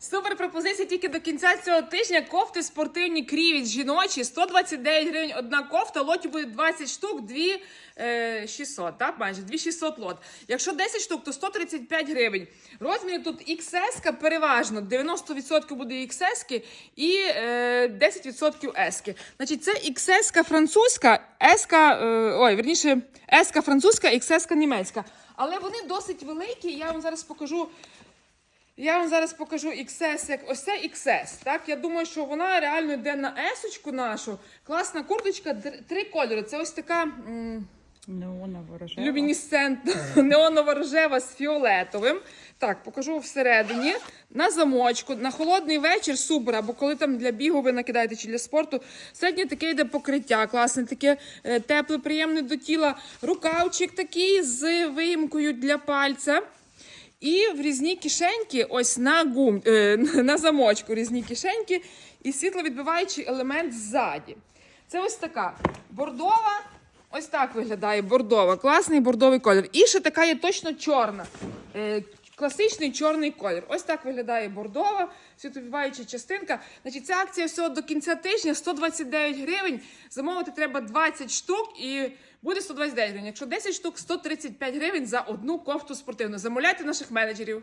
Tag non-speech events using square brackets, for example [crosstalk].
Супер пропозиція тільки до кінця цього тижня. Кофти спортивні крівіт жіночі 129 гривень одна кофта, лоті буде 20 штук, 2 е, 600, так, майже 2 600 лот. Якщо 10 штук, то 135 гривень. Розмір тут XS переважно, 90% буде XS і е, 10% S. Значить, це XS французька, S, е, ой, верніше, S французька, XS німецька. Але вони досить великі, я вам зараз покажу. Я вам зараз покажу XS, як ось це XS. Так, я думаю, що вона реально йде на S-очку нашу. Класна курточка, три кольори. Це ось така Неонова рожева. люмінесцентна [laughs] неонова рожева з фіолетовим. Так, покажу всередині. На замочку, на холодний вечір супер, або коли там для бігу ви накидаєте чи для спорту. Середнє таке йде покриття, класне, таке е, тепле, приємне до тіла. Рукавчик такий з виїмкою для пальця. І в різні кишеньки, ось на гум, е, [laughs] на замочку різні кишеньки, і світловідбиваючий елемент ззаді. Це ось така бордова. Ось так виглядає бордова. Класний бордовий колір. І ще така є точно чорна. Е, класичний чорний колір. Ось так виглядає бордова, світловідбиваюча частинка. Значить, ця акція всього до кінця тижня 129 гривень. Замовити треба 20 штук і буде 129 гривень. Якщо 10 штук, 135 гривень за одну кофту спортивну. Замовляйте наших менеджерів.